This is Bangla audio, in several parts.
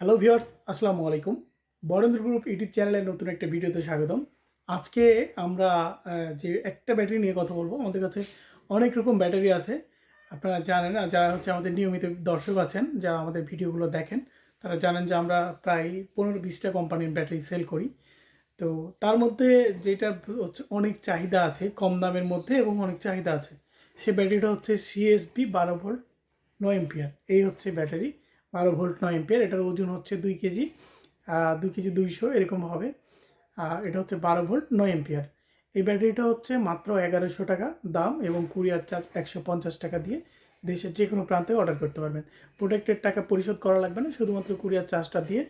হ্যালো ভিউয়ার্স আসসালামু আলাইকুম। বরেন্দ্র গ্রুপ ইউটিউব চ্যানেলের নতুন একটা ভিডিওতে স্বাগতম। আজকে আমরা যে একটা ব্যাটারি নিয়ে কথা বলব, আমাদের কাছে অনেক রকম ব্যাটারি আছে। আপনারা জানেন, আর যারা হচ্ছে আমাদের নিয়মিত দর্শক আছেন, যারা আমাদের ভিডিওগুলো দেখেন, তারা জানেন যে আমরা প্রায় পনেরো বিশটা কোম্পানির ব্যাটারি সেল করি। তো তার মধ্যে যেটা হচ্ছে অনেক চাহিদা আছে, কম দামের মধ্যে এবং অনেক চাহিদা আছে। সে ব্যাটারিটা হচ্ছে সিএসবি বারো ভোল্ট নয় এম্পিয়ার এই হচ্ছে ব্যাটারি। বারো ভোল্ট নয় এম্পিয়ার এটার ওজন হচ্ছে দুই কেজি দুই কেজি দুইশো, এরকম হবে। এটা হচ্ছে বারো ভোল্ট নয় এম্পিয়ার এই ব্যাটারিটা হচ্ছে মাত্র এগারোশো টাকা দাম এবং কুরিয়ার চার্জ একশো পঞ্চাশ টাকা দিয়ে দেশের যে কোনো প্রান্তে অর্ডার করতে পারবেন। প্রোডাক্টের টাকা পরিশোধ করা লাগবে না, শুধুমাত্র কুরিয়ার চার্জটা দিয়ে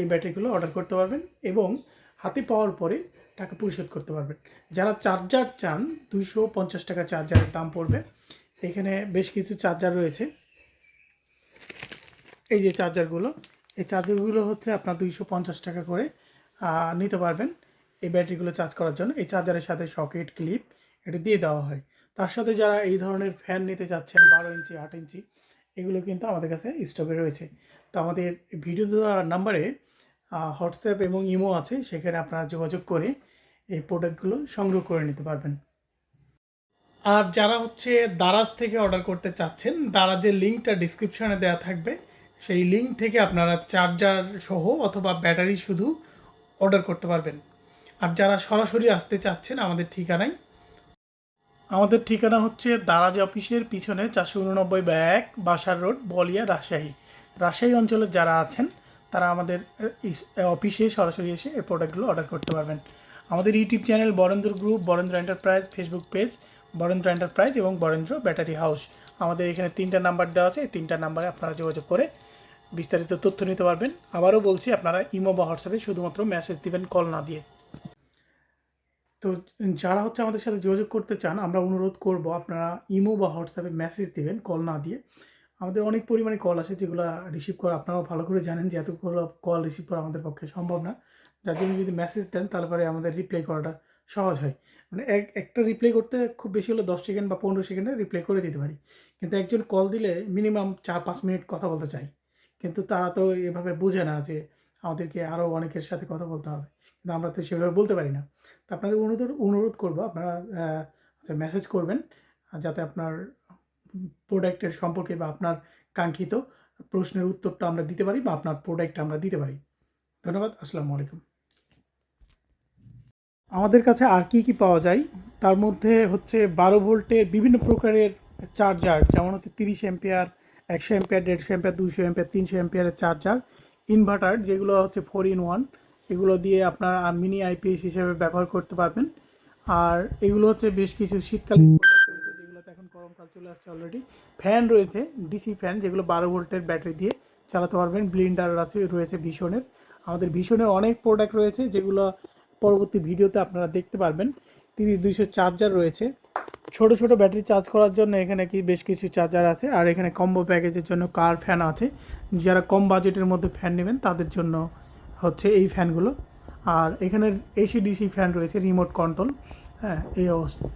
এই ব্যাটারিগুলো অর্ডার করতে পারবেন এবং হাতে পাওয়ার পরে টাকা পরিশোধ করতে পারবেন। যারা চার্জার চান, দুইশো পঞ্চাশ টাকা চার্জারের দাম পড়বে। এখানে বেশ কিছু চার্জার রয়েছে। এই যে চার্জারগুলো এই চার্জারগুলো হচ্ছে আপনার দুইশো পঞ্চাশ টাকা করে নিতে পারবেন এই ব্যাটারিগুলো চার্জ করার জন্য। এই চার্জারের সাথে সকেট ক্লিপ এটা দিয়ে দেওয়া হয়। তার সাথে যারা এই ধরনের ফ্যান নিতে চাচ্ছেন, বারো ইঞ্চি, আট ইঞ্চি, এগুলো কিন্তু আমাদের কাছে স্টকে রয়েছে। তো আমাদের ভিডিও দেওয়া নাম্বারে হোয়াটসঅ্যাপ এবং ইমো আছে, সেখানে আপনারা যোগাযোগ করে এই প্রোডাক্টগুলো সংগ্রহ করে নিতে পারবেন। আর যারা হচ্ছে দারাজ থেকে অর্ডার করতে চাচ্ছেন, দারাজের লিঙ্কটা ডিসক্রিপশানে দেওয়া থাকবে। সেই লিঙ্ক থেকে আপনারা চার্জার সহ অথবা ব্যাটারি শুধু অর্ডার করতে পারবেন। আর যারা সরাসরি আসতে চাচ্ছেন, আমাদের ঠিকানায়। আমাদের ঠিকানা হচ্ছে দারাজ অফিসের পিছনে চারশো উননব্বই ব্যাগ বাসার রোড, বলিয়া রাজশাহী। রাজশাহী অঞ্চলে যারা আছেন, তারা আমাদের অফিসে সরাসরি এসে এই প্রোডাক্টগুলো অর্ডার করতে পারবেন। আমাদের YouTube channel Barendra group Barendra enterprise Facebook page Barendra enterprise এবং বরেন্দ্র ব্যাটারি হাউস আমাদের এখানে তিনটা নাম্বার দেওয়া আছে, এই তিনটা নাম্বারে আপনারা যোগাযোগ করে বিস্তারিত তথ্য নিতে পারবেন। আবারও বলছি, আপনারা ইমো বা হোয়াটসঅ্যাপে শুধুমাত্র মেসেজ দিবেন কল না দিয়ে। তো যারা হচ্ছে আমাদের সাথে যোগাযোগ করতে চান, আমরা অনুরোধ করব আপনারা ইমো বা হোয়াটসঅ্যাপে মেসেজ দিবেন কল না দিয়ে। আমাদের অনেক পরিমাণে কল আসে যেগুলো রিসিভ করা আপনারাও ভালো করে জানেন যে এতগুলো কল রিসিভ করা আমাদের পক্ষে সম্ভব না। যার জন্য যদি মেসেজ দেন তারপরে আমাদের রিপ্লাই করাটা সহজ হয়। মানে এক, একটা রিপ্লাই করতে খুব বেশি হলে দশ সেকেন্ড বা পনেরো সেকেন্ডে রিপ্লাই করে দিতে পারি। কিন্তু একজন কল দিলে মিনিমাম চার পাঁচ মিনিট কথা বলতে চাই। কিন্তু তারা তো এভাবে বোঝে না যে আমাদেরকে আরও অনেকের সাথে কথা বলতে হবে। কিন্তু আমরা তো সেভাবে বলতে পারি না। তো আপনাদের অনুরোধ অনুরোধ করব আপনারা আচ্ছা মেসেজ করবেন যাতে আপনার প্রোডাক্টের সম্পর্কে বা আপনার কাঙ্ক্ষিত প্রশ্নের উত্তরটা আমরা দিতে পারি বা আপনার প্রোডাক্টটা আমরা দিতে পারি। ধন্যবাদ, আসসালামু আলাইকুম। আমাদের কাছে আর কি কি পাওয়া যায়? তার মধ্যে হচ্ছে বারো ভোল্টের বিভিন্ন প্রকারের চার্জার যেমন হচ্ছে তিরিশ এম্পিয়ার একশো এম্পিয়ার দেড়শো এম্পিয়ার দুশো এম্পিয়ার তিনশো এম্পিয়ারের চার্জার ইনভার্টার যেগুলো হচ্ছে ফোর ইন ওয়ান এগুলো দিয়ে আপনার মিনি আইপিএস হিসেবে ব্যবহার করতে পারবেন। আর এগুলো হচ্ছে বেশ কিছু শীতকালীন যেগুলোতে এখন গরমকাল চলে আসছে অলরেডি ফ্যান রয়েছে ডিসি ফ্যান যেগুলো বারো ভোল্টের ব্যাটারি দিয়ে চালাতে পারবেন। ব্লিন্ডার আছে, রয়েছে ভীষণের আমাদের ভীষণের অনেক প্রোডাক্ট রয়েছে, যেগুলো পরবর্তী ভিডিওতে আপনারা দেখতে পারবেন। তিরিশ দুইশো চার্জার রয়েছে। ছোট ছোট ব্যাটারি চার্জ করার জন্য এখানে কি বেশ কিছু চার্জার আছে, আর এখানে কম্বো প্যাকেজের জন্য কার ফ্যান আছে। যারা কম বাজেটের মধ্যে ফ্যান নেবেন, তাদের জন্য হচ্ছে এই ফ্যানগুলো আর এখানে এসি ডিসি ফ্যান রয়েছে রিমোট কন্ট্রোল হ্যাঁ এই অবস্থা